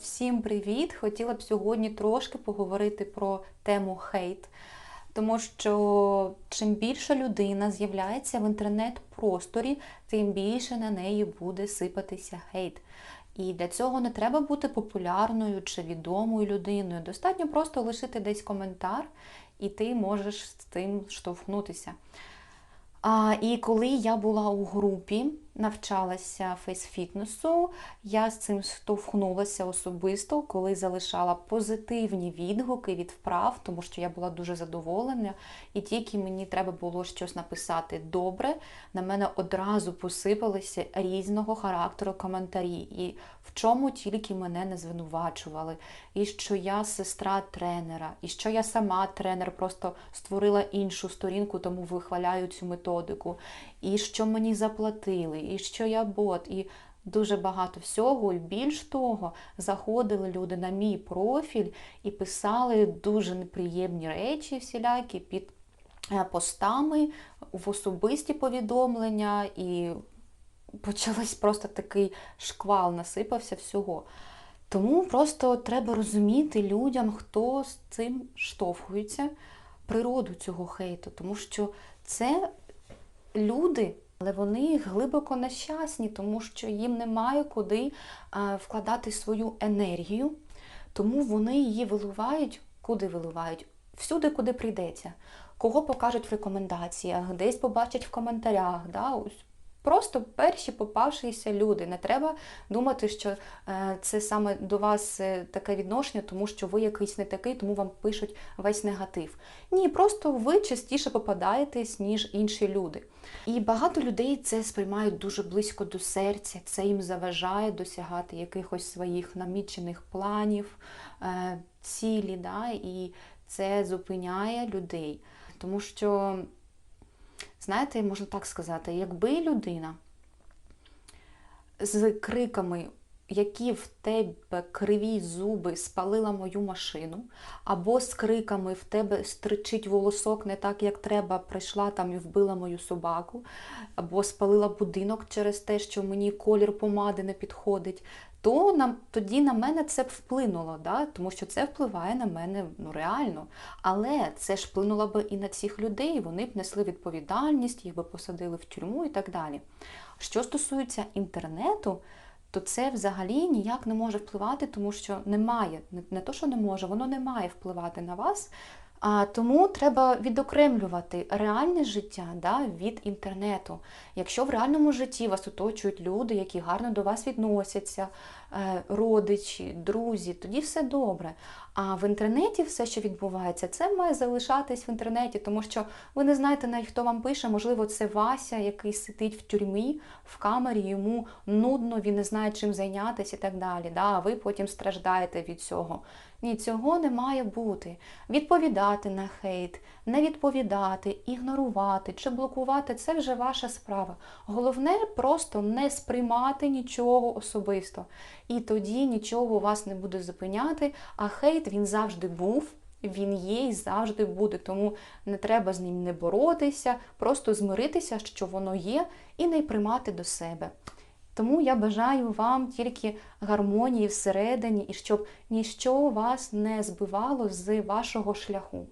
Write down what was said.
Всім привіт! Хотіла б сьогодні трошки поговорити про тему хейт, тому що чим більше людина з'являється в інтернет-просторі, тим більше на неї буде сипатися хейт. І для цього не треба бути популярною чи відомою людиною. Достатньо просто лишити десь коментар, і ти можеш з цим штовхнутися. А, І коли я була у групі, навчалася фейс-фітнесу, я з цим штовхнулася особисто, коли залишала позитивні відгуки від вправ, тому що я була дуже задоволена, і тільки мені треба було щось написати добре, на мене одразу посипалися різного характеру коментарі, і в чому тільки мене не звинувачували, і що я сестра тренера, і що я сама тренер, просто створила іншу сторінку, тому вихваляю цю методику, і що мені заплатили, і що я бот. і Дуже багато всього, і більш того, заходили люди на мій профіль і писали дуже неприємні речі всілякі під е, постами в особисті повідомлення, і почався просто такий шквал, насипався всього. Тому просто треба розуміти людям, хто з цим штовхується, природу цього хейту, тому що це люди. Але вони глибоко нещасні, тому що їм немає куди вкладати свою енергію, тому вони її виливають, куди виливають? Всюди, куди прийдеться. Кого покажуть в рекомендаціях, десь побачать в коментарях. Да? Просто перші попавшися люди. Не треба думати, що е, це саме до вас е, таке відношення, тому що ви якийсь не такий, тому вам пишуть весь негатив. Ні, просто ви частіше попадаєтесь, ніж інші люди. І багато людей це сприймають дуже близько до серця, це їм заважає досягати якихось своїх намічених планів, е, цілі, да? і це зупиняє людей. Тому що знаєте, можна так сказати, якби людина з криками, які в тебе криві зуби спалила мою машину, або з криками в тебе стричить волосок не так, як треба, прийшла там і вбила мою собаку, або спалила будинок через те, що мені колір помади не підходить, то нам тоді на мене це б вплинуло, да? тому що це впливає на мене ну, реально. Але це ж вплинуло б і на цих людей, вони б несли відповідальність, їх би посадили в тюрму і так далі. Що стосується інтернету, то це взагалі ніяк не може впливати, тому що немає, не то, що не може, воно не має впливати на вас. А тому треба відокремлювати реальне життя да, від інтернету. Якщо в реальному житті вас оточують люди, які гарно до вас відносяться, е, родичі, друзі, тоді все добре. А в інтернеті все, що відбувається, це має залишатись в інтернеті, тому що ви не знаєте, навіть хто вам пише, можливо, це Вася, який сидить в тюрмі, в камері, йому нудно, він не знає, чим зайнятися і так далі. Да? А ви потім страждаєте від цього. Ні, цього не має бути. Відповідати на хейт, не відповідати, ігнорувати чи блокувати це вже ваша справа. Головне просто не сприймати нічого особисто. І тоді нічого вас не буде зупиняти, а хейт він завжди був. Він є і завжди буде, тому не треба з ним не боротися, просто змиритися, що воно є, і не приймати до себе. Тому я бажаю вам тільки гармонії всередині, і щоб ніщо вас не збивало з вашого шляху.